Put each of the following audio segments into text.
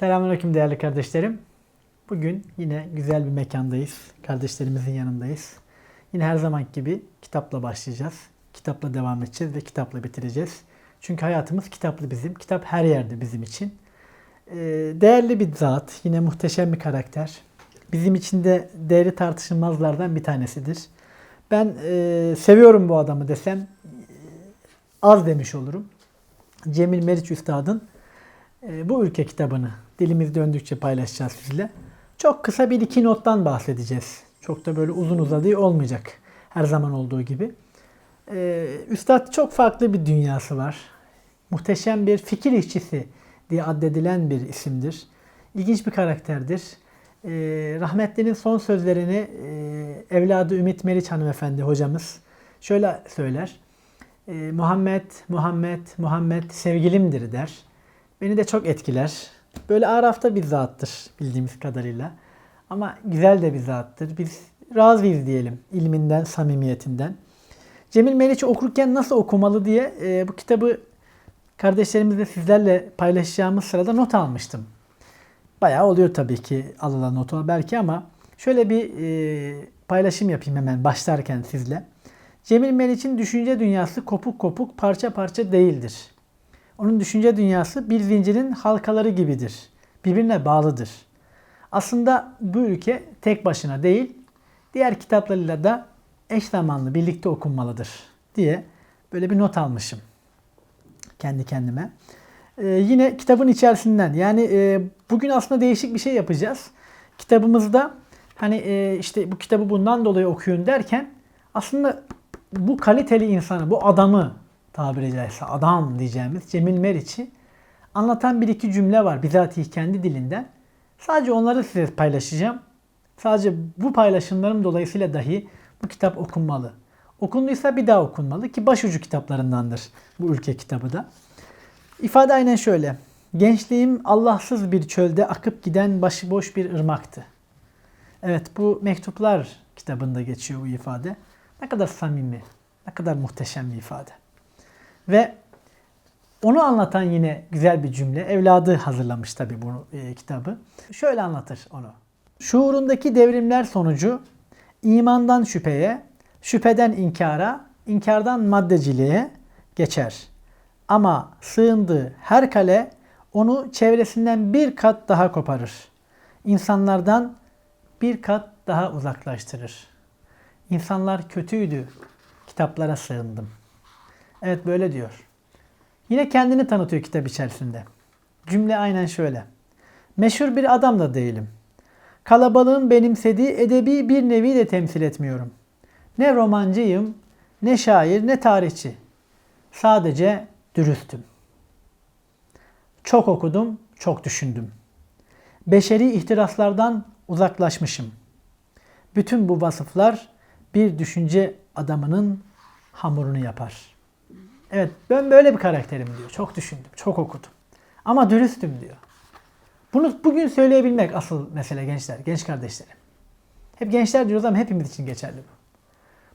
Selamünaleyküm değerli kardeşlerim. Bugün yine güzel bir mekandayız. Kardeşlerimizin yanındayız. Yine her zaman gibi kitapla başlayacağız. Kitapla devam edeceğiz ve kitapla bitireceğiz. Çünkü hayatımız kitaplı bizim. Kitap her yerde bizim için. Ee, değerli bir zat, yine muhteşem bir karakter. Bizim için de değeri tartışılmazlardan bir tanesidir. Ben e, seviyorum bu adamı desem e, az demiş olurum. Cemil Meriç Üstad'ın bu ülke kitabını dilimiz döndükçe paylaşacağız sizle. Çok kısa bir iki nottan bahsedeceğiz. Çok da böyle uzun uzadığı olmayacak. Her zaman olduğu gibi. E, Üstad çok farklı bir dünyası var. Muhteşem bir fikir işçisi diye addedilen bir isimdir. İlginç bir karakterdir. E, rahmetlinin son sözlerini e, evladı Ümit Meriç hanımefendi hocamız şöyle söyler. Muhammed, Muhammed, Muhammed sevgilimdir der. Beni de çok etkiler. Böyle Araf'ta bir zattır bildiğimiz kadarıyla. Ama güzel de bir zattır. Biz razıyız diyelim ilminden, samimiyetinden. Cemil Meriç'i okurken nasıl okumalı diye e, bu kitabı kardeşlerimizle sizlerle paylaşacağımız sırada not almıştım. Bayağı oluyor tabii ki alınan notlar belki ama şöyle bir e, paylaşım yapayım hemen başlarken sizle. Cemil Meriç'in düşünce dünyası kopuk kopuk parça parça değildir. Onun düşünce dünyası bir zincirin halkaları gibidir. Birbirine bağlıdır. Aslında bu ülke tek başına değil, diğer kitaplarıyla da eş zamanlı birlikte okunmalıdır diye böyle bir not almışım kendi kendime. Ee, yine kitabın içerisinden yani e, bugün aslında değişik bir şey yapacağız. Kitabımızda hani e, işte bu kitabı bundan dolayı okuyun derken aslında bu kaliteli insanı, bu adamı tabiri caizse adam diyeceğimiz Cemil Meriç'i anlatan bir iki cümle var bizatihi kendi dilinden. Sadece onları size paylaşacağım. Sadece bu paylaşımlarım dolayısıyla dahi bu kitap okunmalı. Okunduysa bir daha okunmalı ki başucu kitaplarındandır bu ülke kitabı da. İfade aynen şöyle. Gençliğim Allahsız bir çölde akıp giden başıboş bir ırmaktı. Evet bu mektuplar kitabında geçiyor bu ifade. Ne kadar samimi, ne kadar muhteşem bir ifade. Ve onu anlatan yine güzel bir cümle. Evladı hazırlamış tabi bu e, kitabı. Şöyle anlatır onu. Şuurundaki devrimler sonucu imandan şüpheye, şüpheden inkara, inkardan maddeciliğe geçer. Ama sığındığı her kale onu çevresinden bir kat daha koparır. İnsanlardan bir kat daha uzaklaştırır. İnsanlar kötüydü. Kitaplara sığındım. Evet böyle diyor. Yine kendini tanıtıyor kitap içerisinde. Cümle aynen şöyle. Meşhur bir adam da değilim. Kalabalığın benimsediği edebi bir nevi de temsil etmiyorum. Ne romancıyım, ne şair, ne tarihçi. Sadece dürüstüm. Çok okudum, çok düşündüm. Beşeri ihtiraslardan uzaklaşmışım. Bütün bu vasıflar bir düşünce adamının hamurunu yapar. Evet ben böyle bir karakterim diyor. Çok düşündüm, çok okudum. Ama dürüstüm diyor. Bunu bugün söyleyebilmek asıl mesele gençler, genç kardeşlerim. Hep gençler diyoruz ama hepimiz için geçerli bu.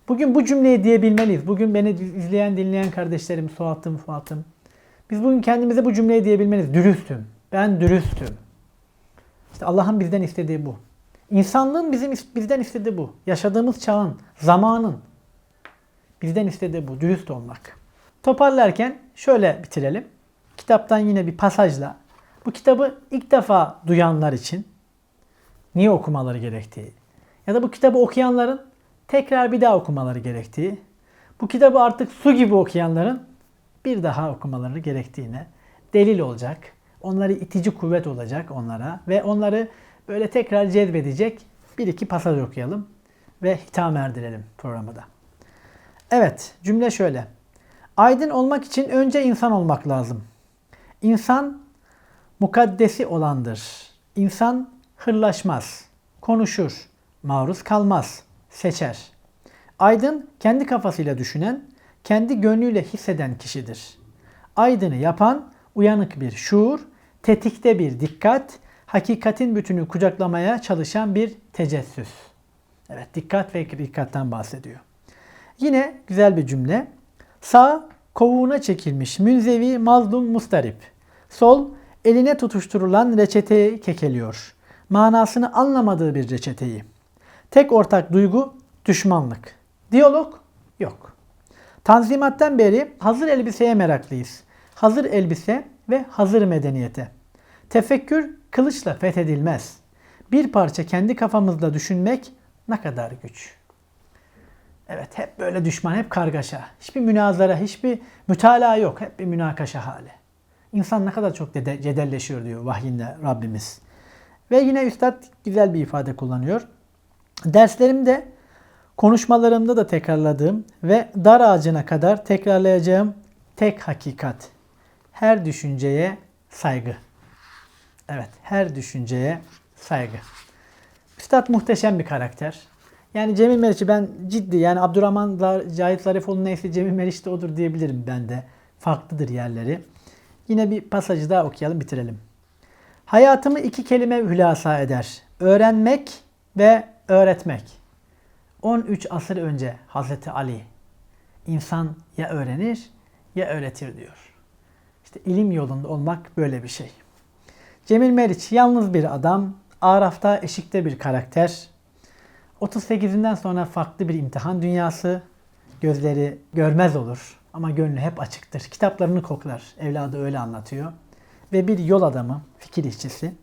Bugün bu cümleyi diyebilmeliyiz. Bugün beni izleyen, dinleyen kardeşlerim, Suat'ım, Fuat'ım. Biz bugün kendimize bu cümleyi diyebilmeliyiz. Dürüstüm. Ben dürüstüm. İşte Allah'ın bizden istediği bu. İnsanlığın bizim bizden istediği bu. Yaşadığımız çağın, zamanın bizden istediği bu. Dürüst olmak. Toparlarken şöyle bitirelim. Kitaptan yine bir pasajla bu kitabı ilk defa duyanlar için niye okumaları gerektiği ya da bu kitabı okuyanların tekrar bir daha okumaları gerektiği, bu kitabı artık su gibi okuyanların bir daha okumaları gerektiğine delil olacak. Onları itici kuvvet olacak onlara ve onları böyle tekrar cezbedecek bir iki pasaj okuyalım ve hitam erdirelim programı da. Evet cümle şöyle. Aydın olmak için önce insan olmak lazım. İnsan mukaddesi olandır. İnsan hırlaşmaz, konuşur, maruz kalmaz, seçer. Aydın kendi kafasıyla düşünen, kendi gönlüyle hisseden kişidir. Aydını yapan uyanık bir şuur, tetikte bir dikkat, hakikatin bütünü kucaklamaya çalışan bir tecessüs. Evet dikkat ve dikkatten bahsediyor. Yine güzel bir cümle. Sağ kovuğuna çekilmiş münzevi mazlum mustarip. Sol eline tutuşturulan reçeteyi kekeliyor. Manasını anlamadığı bir reçeteyi. Tek ortak duygu düşmanlık. Diyalog yok. Tanzimattan beri hazır elbiseye meraklıyız. Hazır elbise ve hazır medeniyete. Tefekkür kılıçla fethedilmez. Bir parça kendi kafamızda düşünmek ne kadar güç. Evet hep böyle düşman, hep kargaşa. Hiçbir münazara, hiçbir mütalaa yok. Hep bir münakaşa hali. İnsan ne kadar çok cedelleşiyor diyor vahyinde Rabbimiz. Ve yine Üstad güzel bir ifade kullanıyor. Derslerimde, konuşmalarımda da tekrarladığım ve dar ağacına kadar tekrarlayacağım tek hakikat. Her düşünceye saygı. Evet, her düşünceye saygı. Üstad muhteşem bir karakter. Yani Cemil Meriç'i ben ciddi yani Abdurrahman Zar- Cahit Zarifoğlu neyse Cemil Meriç de odur diyebilirim ben de. Farklıdır yerleri. Yine bir pasajı daha okuyalım bitirelim. Hayatımı iki kelime hülasa eder. Öğrenmek ve öğretmek. 13 asır önce Hazreti Ali insan ya öğrenir ya öğretir diyor. İşte ilim yolunda olmak böyle bir şey. Cemil Meriç yalnız bir adam, Araf'ta eşikte bir karakter. 38'inden sonra farklı bir imtihan dünyası. Gözleri görmez olur ama gönlü hep açıktır. Kitaplarını koklar. Evladı öyle anlatıyor. Ve bir yol adamı, fikir işçisi.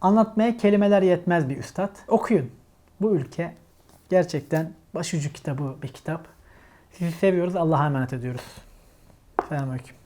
Anlatmaya kelimeler yetmez bir üstad. Okuyun. Bu ülke gerçekten başucu kitabı bir kitap. Sizi seviyoruz. Allah'a emanet ediyoruz. Selamünaleyküm.